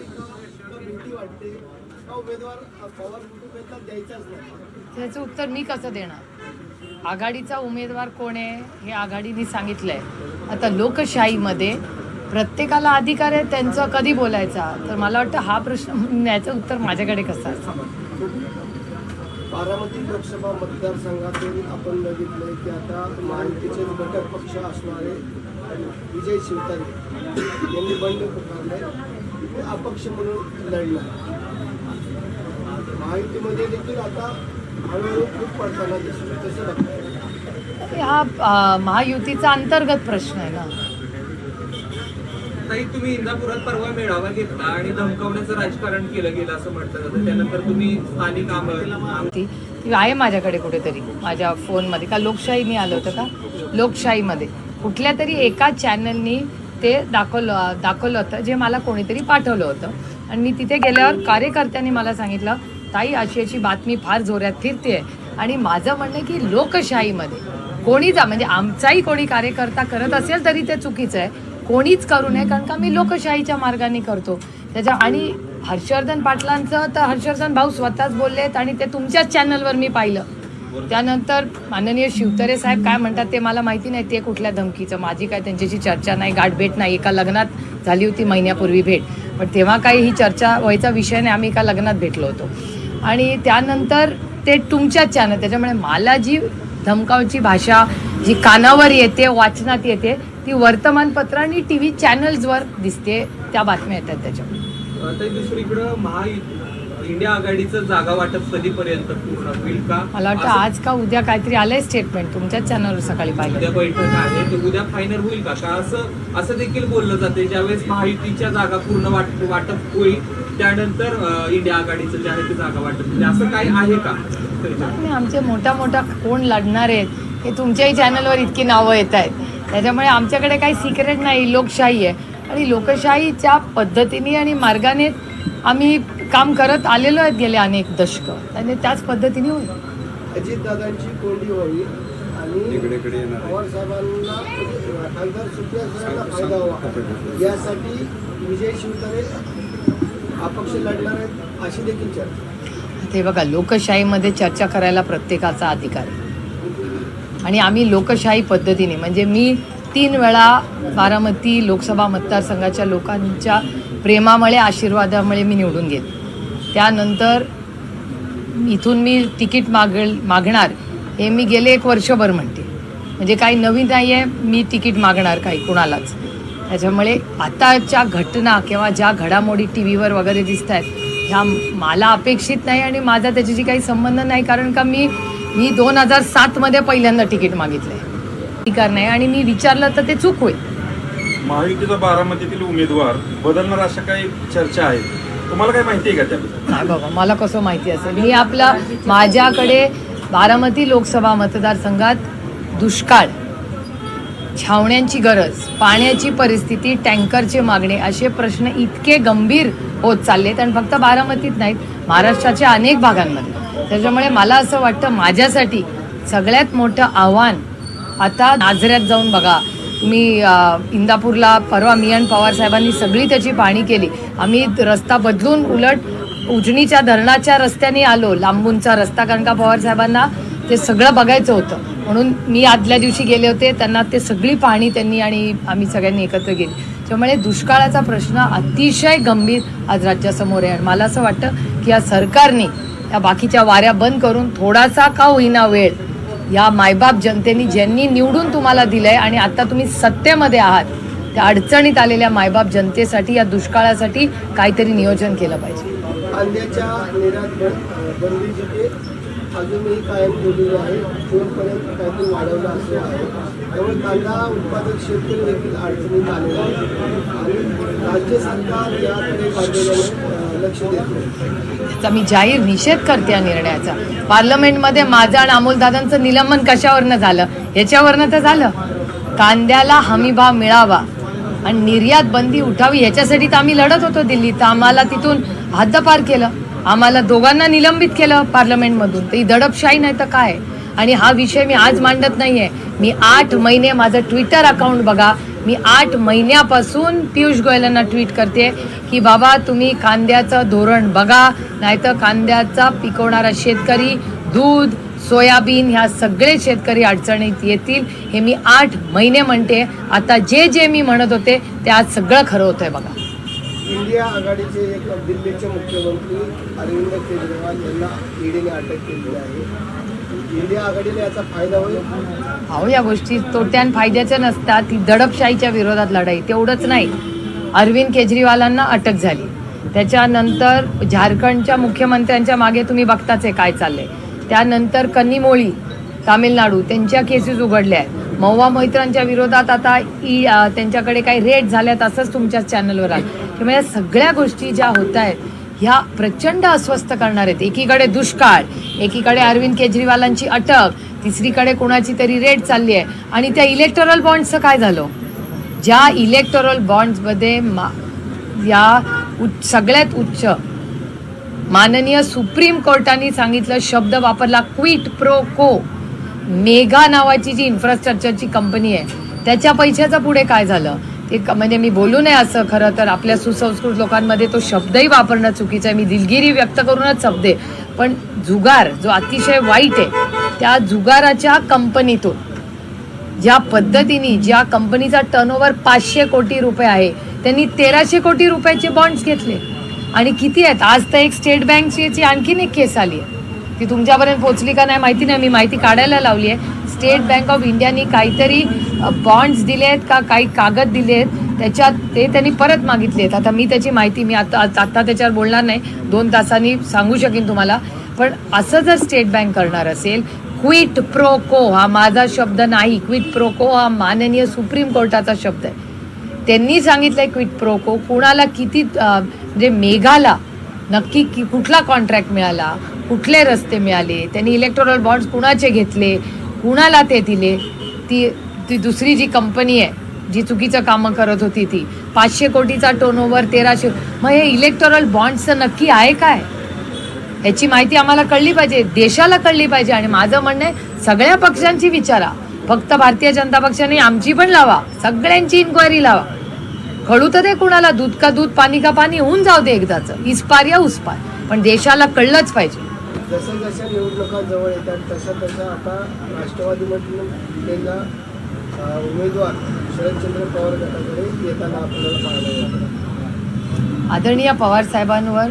वाटते का का भीती वाटते. का उमेदवार पवार कुटुंबातला द्यायचाच नाही. त्याचं उत्तर मी कसं देणार? आघाडीचा उमेदवार कोण आहे हे आघाडीने सांगितलंय. आता लोकशाहीमध्ये प्रत्येकाला अधिकार आहे त्यांचं कधी बोलायचा? तर मला वाटतं हा प्रश्न याचं उत्तर माझ्याकडे कसं असतं? बारामती लोकसभा मतदारसंघातून आपण बघितलंय की आता महायुतीचे घटक पक्ष असणारे विजय शिवतारे यांनी बंड पुकारले ते अपक्ष म्हणून लढणार महायुतीमध्ये देखील आता हळूहळू खूप पडताना दिसतो तसं लागतं हा महायुतीचा अंतर्गत प्रश्न आहे ना. ताई तुम्ही इंदापुरात परवा मेळावा घेतला आणि धमकावण्याचं राजकारण केलं गेलं असं म्हटलं जातं. त्यानंतर तुम्ही स्थानिक आम- ती ती आहे माझ्याकडे कुठेतरी माझ्या फोनमध्ये. का लोकशाहीने आलं होतं का? लोकशाहीमध्ये. कुठल्या तरी एका चॅनलनी ते दाखवलं दाखवलं होतं जे मला कोणीतरी पाठवलं होतं. आणि मी तिथे गेल्यावर कार्यकर्त्यांनी मला सांगितलं ताई अशी अशी बातमी फार जोरात फिरते आणि माझं म्हणणं की लोकशाहीमध्ये कोणी जा म्हणजे आमचाही कोणी कार्यकर्ता करत असेल तरी ते चुकीचं आहे. कोणीच करू नये कारण का मी लोकशाहीच्या मार्गाने करतो. त्याच्या आणि हर्षवर्धन पाटलांचं तर हर्षवर्धन भाऊ स्वतःच बोललेत आणि ते तुमच्याच चॅनलवर मी पाहिलं. त्यानंतर माननीय शिवतरे साहेब काय म्हणतात ते मला माहिती नाही ते कुठल्या धमकीचं? माझी काय त्यांच्याशी चर्चा नाही गाठभेट नाही. एका लग्नात झाली होती महिन्यापूर्वी भेट. पण तेव्हा काही ही चर्चा व्हायचा विषय नाही आम्ही एका लग्नात भेटलो होतो. आणि त्यानंतर ते तुमच्याच चॅनल त्याच्यामुळे मला जी धमकावची भाषा जी कानावर येते वाचनात येते ती वर्तमानपत्र आणि टी व्ही चॅनल्सवर दिसते त्या बातम्या येतात त्याच्यामुळे दुसरीकडं महा इंडिया आघाडीचं जागा वाटप कधीपर्यंत पूर्ण होईल का? मला वाटतं आज का उद्या काहीतरी आलंय स्टेटमेंट तुमच्याच चॅनलवर सकाळी उद्या पाहिलं बैठक आहे ते उद्या फायनल होईल का? का असं असं देखील बोललं जाते ज्यावेळेस महायुतीच्या जागा पूर्ण वाट वाटप होईल त्यानंतर अं, इंडिया आघाडीचं जे आहे ते जागा वाटप असं काही आहे का? आणि आमचे मोठा मोठा कोण लढणार आहेत हे तुमच्याही चॅनलवर इतकी नावं येत आहेत. त्याच्यामुळे आमच्याकडे काही सिक्रेट नाही लोकशाही आहे. आणि लोकशाहीच्या पद्धतीने आणि मार्गाने आम्ही काम करत आलेलो आहेत गेले अनेक दशकं. आणि त्याच पद्धतीने होईल. अजितदादांची कोंडी व्हावी आणि पवार साहेबांना खासदार सुप्रिया सरांना फायदा व्हावा. यासाठी विजय शिवतारे अपक्ष लढणार आहेत अशी देखील चर्चा. ते बघा लोकशाहीमध्ये चर्चा करायला प्रत्येकाचा अधिकार आहे. आणि आम्ही लोकशाही पद्धतीने म्हणजे मी तीन वेळा बारामती लोकसभा मतदारसंघाच्या लोकांच्या प्रेमामुळे आशीर्वादामुळे मी निवडून गेले. त्यानंतर इथून मी तिकीट माग मागणार हे मी गेले एक वर्षभर म्हणते. म्हणजे काही नवीन नाही आहे मी तिकीट मागणार काही कुणालाच. त्याच्यामुळे आताच्या घटना किंवा ज्या घडामोडी टी व्हीवर वगैरे दिसत आहेत ह्या मला अपेक्षित नाही आणि माझा त्याच्याशी काही संबंध नाही कारण का मी मी दोन हजार सातमध्ये पहिल्यांदा तिकीट मागितलं आहे अधिकार नाही आणि मी विचारलं तर ते चूक होईल. महायुतीचा बारामतीतील उमेदवार बदलणार अशा काही चर्चा आहेत? तुम्हाला काय माहिती आहे का त्याबद्दल? नाही बाबा मला कसं माहिती असेल? मी आपला माझ्याकडे बारामती लोकसभा मतदारसंघात दुष्काळ छावण्यांची गरज पाण्याची परिस्थिती टँकरचे मागणे असे प्रश्न इतके गंभीर होत चाललेत आणि फक्त बारामतीत नाहीत महाराष्ट्राच्या अनेक भागांमध्ये. त्याच्यामुळे मला असं वाटतं माझ्यासाठी सगळ्यात मोठं आव्हान आता नाझऱ्यात जाऊन बघा मी इंदापूरला परवा मी आणि पवार साहेबांनी सगळी त्याची पाहणी केली. आम्ही रस्ता बदलून उलट उजनीच्या धरणाच्या रस्त्याने आलो लांबूनचा रस्ता कारण का पवार साहेबांना ते सगळं बघायचं होतं. म्हणून मी आदल्या दिवशी गेले होते त्यांना ते सगळी पाहणी त्यांनी आणि आम्ही सगळ्यांनी एकत्र केली. त्यामुळे दुष्काळाचा प्रश्न अतिशय गंभीर आज राज्यासमोर आहे. आणि मला असं वाटतं की या सरकारने या बाकीच्या वाऱ्या बंद करून थोडासा का होईना वेळ या मायबाप जनतेने ज्यांनी निवडून तुम्हाला दिलंय आणि आता तुम्ही सत्तेमध्ये आहात त्या अडचणीत आलेल्या मायबाप जनतेसाठी या दुष्काळासाठी काहीतरी नियोजन केलं पाहिजे. अजूनही कायम ठेवलेली आहे. जूनपर्यंत काहीतरी वाढवलं असं आहे. त्यामुळे कांदा उत्पादक शेतकरी देखील अडचणीत आलेला आहे आणि राज्य सरकार याकडे पाठवलेलं त्याचा मी जाहीर निषेध करते या निर्णयाचा. पार्लमेंटमध्ये माझं आणि अमोलदादांचं निलंबन कशावरनं झालं? याच्यावरनं तर झालं. कांद्याला हमीभाव मिळावा आणि निर्यात बंदी उठावी याच्यासाठी तर आम्ही लढत होतो दिल्लीत. तर आम्हाला तिथून हद्दपार केलं. आम्हाला दोघांना निलंबित केलं पार्लमेंटमधून. तर ही दडपशाही नाही तर काय? आणि हा विषय मी आज मांडत नाही आहे मी आठ महिने माझं ट्विटर अकाउंट बघा. मी आठ महिन्यापासून पियुष गोयलांना ट्विट करते की बाबा तुम्ही कांद्याचं धोरण बघा नाहीतर कांद्याचा पिकवणारा शेतकरी दूध सोयाबीन ह्या सगळे शेतकरी अडचणीत येतील. हे मी आठ महिने म्हणते. आता जे जे मी म्हणत होते ते आज सगळं खरं होतंय बघा. इंडिया आघाडीचे एक दिल्लीचे मुख्यमंत्री अरविंद केजरीवाल यांना ईडीने अटक केली आहे. इंडिया आघाडीला याचा फायदा होईल? अहो या गोष्टी तोट्यान फायद्याच्या नसतात. ती दडपशाहीच्या विरोधात लढाई. तेवढंच नाही. अरविंद केजरीवालांना अटक झाली. त्याच्यानंतर झारखंडच्या मुख्यमंत्र्यांच्या मागे तुम्ही बघताच आहे काय चाललंय. त्यानंतर कन्नीमोळी तामिळनाडू त्यांच्या केसेस उघडल्या आहेत. मौवा मोहित्रांच्या विरोधात आता ई त्यांच्याकडे काही रेट झाल्यात असंच तुमच्या चॅनलवर आलं. त्यामुळे या सगळ्या गोष्टी ज्या होत आहेत ह्या प्रचंड अस्वस्थ करणार आहेत. एकीकडे दुष्काळ एकीकडे अरविंद केजरीवालांची अटक तिसरीकडे कोणाची तरी रेट चालली आहे. आणि त्या इलेक्टोरल बॉन्ड्सचं काय झालं? ज्या इलेक्टोरल बॉन्ड्समध्ये मा या उच्च सगळ्यात उच्च माननीय सुप्रीम कोर्टाने सांगितलं शब्द वापरला क्विट प्रो को मेगा नावाची जी इन्फ्रास्ट्रक्चरची कंपनी आहे त्याच्या पैशाचं पुढे काय झालं? ते म्हणजे मी बोलू नये असं खरं तर आपल्या सुसंस्कृत लोकांमध्ये तो शब्दही वापरणं चुकीचं आहे. मी दिलगिरी व्यक्त करूनच शब्दे. पण जुगार जो अतिशय वाईट आहे त्या जुगाराच्या कंपनीतून ज्या पद्धतीने ज्या कंपनीचा टर्नओव्हर पाचशे कोटी रुपये आहे त्यांनी तेराशे कोटी रुपयाचे बॉन्ड्स घेतले. आणि किती आहेत? आज तर एक स्टेट बँकची आणखीन एक केस आली आहे. ती तुमच्यापर्यंत पोचली का नाही माहिती नाही. मी माहिती काढायला लावली आहे. स्टेट बँक ऑफ इंडियानी काहीतरी बॉन्ड्स दिले आहेत का काही कागद दिले आहेत त्याच्यात ते त्यांनी परत मागितले आहेत. आता मी त्याची माहिती मी आता आता त्याच्यावर बोलणार नाही. दोन तासांनी सांगू शकेन तुम्हाला. पण असं जर स्टेट बँक करणार असेल क्विट प्रोको हा माझा शब्द नाही. क्विट प्रोको हा माननीय सुप्रीम कोर्टाचा शब्द आहे. त्यांनी सांगितलं आहे क्विट प्रोको कुणाला किती म्हणजे मेघाला नक्की की कुठला कॉन्ट्रॅक्ट मिळाला कुठले रस्ते मिळाले त्यांनी इलेक्ट्रॉनल बॉन्ड्स कुणाचे घेतले कुणाला ते दिले ती ती दुसरी जी कंपनी आहे जी चुकीचं कामं करत होती ती. पाचशे कोटीचा टर्नओव्हर तेराशे मग हे इलेक्टोरल बॉन्ड्सचं नक्की आहे काय? याची माहिती आम्हाला कळली पाहिजे देशाला कळली पाहिजे. आणि माझं म्हणणं आहे सगळ्या पक्षांची विचारा. फक्त भारतीय जनता पक्षाने आमची पण लावा. सगळ्यांची इन्क्वायरी लावा. कळू तर दे कुणाला दूध का दूध पाणी का पाणी होऊन जाऊ दे एकदाच. इस्पार या उस्पार पण देशाला कळलंच पाहिजे. जसं जसं निवडणुका जवळ येतात तसं तसं आता राष्ट्रवादी उमेदवार शरदचंद्र पवार गटाकडे येताना आपल्याला पाहायला मिळालं. आदरणीय पवार साहेबांवर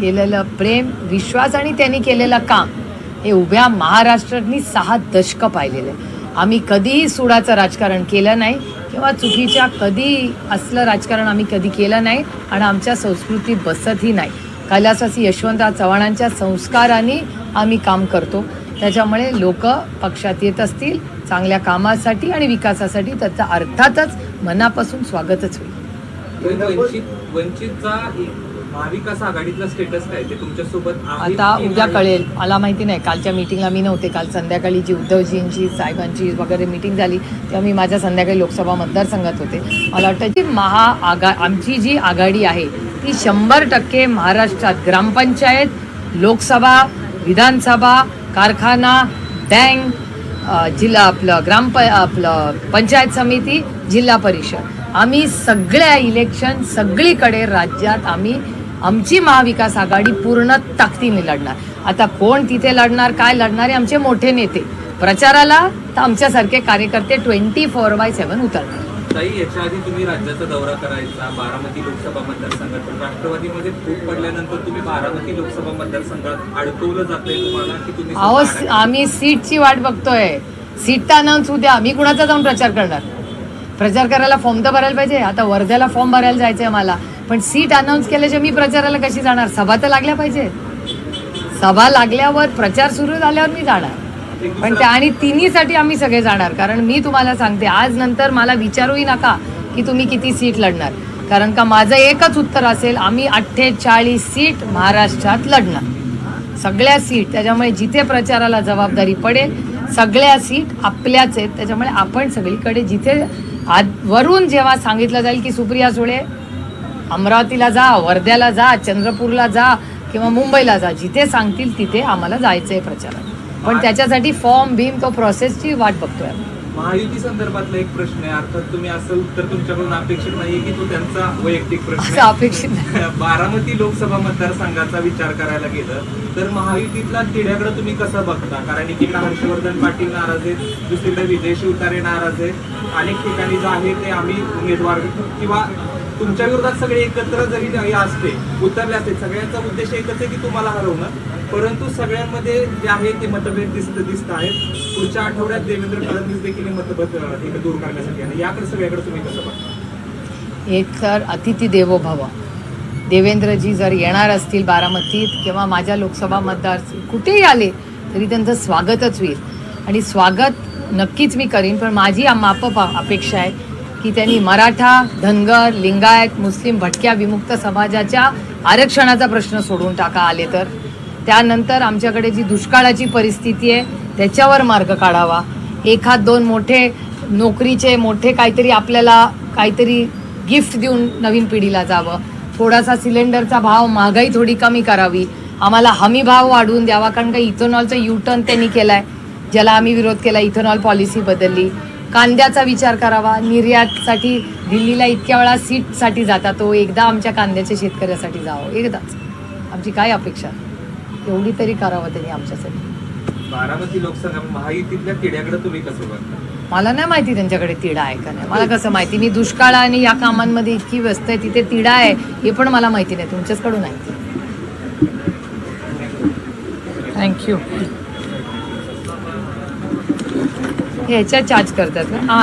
केलेलं प्रेम विश्वास आणि त्यांनी केलेलं काम हे उभ्या महाराष्ट्रांनी सहा दशकं पाहिलेलं आहे आम्ही कधीही सुडाचं राजकारण केलं नाही किंवा चुकीच्या कधी असलं राजकारण आम्ही कधी केलं नाही आणि आमच्या संस्कृतीत बसतही नाही. कैलासवासी यशवंतराव चव्हाणांच्या संस्काराने आम्ही काम करतो. त्याच्यामुळे लोक पक्षात येत असतील चांगल्या कामासाठी आणि विकासासाठी त्याचं अर्थातच मनापासून स्वागतच होईल. आता उद्या कळेल. मला माहिती नाही. कालच्या मीटिंगला मी नव्हते. काल संध्याकाळी जी उद्धवजींची साहेबांची वगैरे मीटिंग झाली तेव्हा मी माझ्या संध्याकाळी लोकसभा मतदारसंघात होते. मला वाटतं की महा आघा आमची जी आघाडी आहे ती शंभर टक्के महाराष्ट्रात ग्रामपंचायत लोकसभा विधानसभा कारखाना बँक जिल्हा आपलं ग्रामप आपलं पंचायत समिती जिल्हा परिषद. आम्ही सगळ्या इलेक्शन सगळीकडे राज्यात आम्ही आमची महाविकास आघाडी पूर्ण ताकदीने लढणार. आता कोण तिथे लढणार काय लढणारे आमचे मोठे नेते. प्रचाराला तर आमच्यासारखे कार्यकर्ते ट्वेंटी फोर बाय सेवन उतरणार. ताई याच्या आधी तुम्ही राज्याचा दौरा करायचा बारामती लोकसभा मतदारसंघात पण राष्ट्रवादीमध्ये फूट पडल्यानंतर तुम्ही बारामती लोकसभा मतदारसंघात अडकवलं जातंय तुम्हाला की तुम्ही अहो स- आम्ही सीटची वाट बघतोय. सीट तर अनाऊन्स उद्या मी कुणाचा जाऊन प्रचार करणार? प्रचार करायला फॉर्म तर भरायला पाहिजे. आता वर्ध्याला फॉर्म भरायला जायचंय मला पण सीट अनाऊन्स केल्याशिवाय मी प्रचाराला कशी जाणार? सभा तर लागल्या पाहिजे. सभा लागल्यावर प्रचार सुरू झाल्यावर मी जाणार. पण त्या आणि तिन्हीसाठी आम्ही सगळे जाणार. कारण मी तुम्हाला सांगते आज नंतर मला विचारूही नका की तुम्ही किती सीट लढणार. कारण का माझं एकच उत्तर असेल आम्ही अठ्ठेचाळीस सीट महाराष्ट्रात लढणार. सगळ्या सीट त्याच्यामुळे जिथे प्रचाराला जबाबदारी पडेल सगळ्या सीट आपल्याच आहेत. त्याच्यामुळे आपण सगळीकडे जिथे आज वरून जेव्हा सांगितलं जाईल की सुप्रिया सुळे अमरावतीला जा वर्ध्याला जा चंद्रपूरला जा किंवा मुंबईला जा जिथे सांगतील तिथे आम्हाला जायचं आहे प्रचारात पण त्याच्यासाठी फॉर्म भीम तो प्रोसेसची वाट बघतोय. महायुती संदर्भातला एक प्रश्न आहे अर्थात तुम्ही असं उत्तर तुमच्याकडून अपेक्षित नाहीये की तो त्यांचा वैयक्तिक प्रश्न असं अपेक्षित नाही. बारामती लोकसभा मतदारसंघाचा विचार करायला गेलं तर महायुतीतला तिढ्याकडे तुम्ही कसं बघता कारण एकीकडे हर्षवर्धन पाटील नाराज आहेत दुसरीकडे विजय शिवतारे नाराज आहेत अनेक ठिकाणी जे आहे ते आम्ही उमेदवार किंवा तुमच्या विरोधात सगळे एकत्र जरी असते उतरले असते सगळ्यांचा उद्देश एकच आहे की तुम्हाला हरवणं. परंतु सगळ्यांमध्ये जे आहे ते मतभेद दिसत दिसत आहेत. पुढच्या आठवड्यात देवेंद्र फडणवीस देखील मतभेद अं, दूर करण्यासाठी आहे याकडे सगळ्याकडे तुम्ही कसं बघता? एक तर अतिथी देवो भव देवेंद्रजी जर येणार असतील बारामतीत किंवा माझ्या लोकसभा मतदार कुठेही आले तरी त्यांचं स्वागतच होईल. आणि स्वागत नक्कीच मी करीन पण माझी माप अपेक्षा आहे की त्यांनी मराठा धनगर लिंगायत मुस्लिम भटक्या विमुक्त समाजाच्या आरक्षणाचा प्रश्न सोडून टाका आले तर. त्यानंतर आमच्याकडे जी दुष्काळाची परिस्थिती आहे त्याच्यावर मार्ग काढावा. एखाद दोन मोठे नोकरीचे मोठे काहीतरी आपल्याला काहीतरी गिफ्ट देऊन नवीन पिढीला जावं. थोडासा सिलेंडरचा भाव महागाई थोडी कमी करावी. आम्हाला हमी भाव वाढवून द्यावा कारण का इथेनॉलचा युटर्न त्यांनी केलाय. ज्याला आम्ही विरोध केला इथेनॉल पॉलिसी बदलली. कांद्याचा विचार करावा. निर्यातसाठी दिल्लीला इतक्या वेळा सीटसाठी जाता तो एकदा आमच्या कांद्याच्या शेतकऱ्यासाठी जावं. एकदाच. आमची काय अपेक्षा? एवढी तरी करावं त्यांनी आमच्यासाठी. बारामती लोकसभा महायुतीतल्या तिढ्याकडे तुम्ही कसं बघता? मला नाही माहिती त्यांच्याकडे तिडा आहे का नाही. मला कसं माहिती? मी दुष्काळ आणि या कामांमध्ये इतकी व्यस्त आहे तिथे तिडा आहे हे पण मला माहिती नाही. तुमच्याचकडून आहे. थँक्यू ह्याच्यात चार्ज करतात का? हां.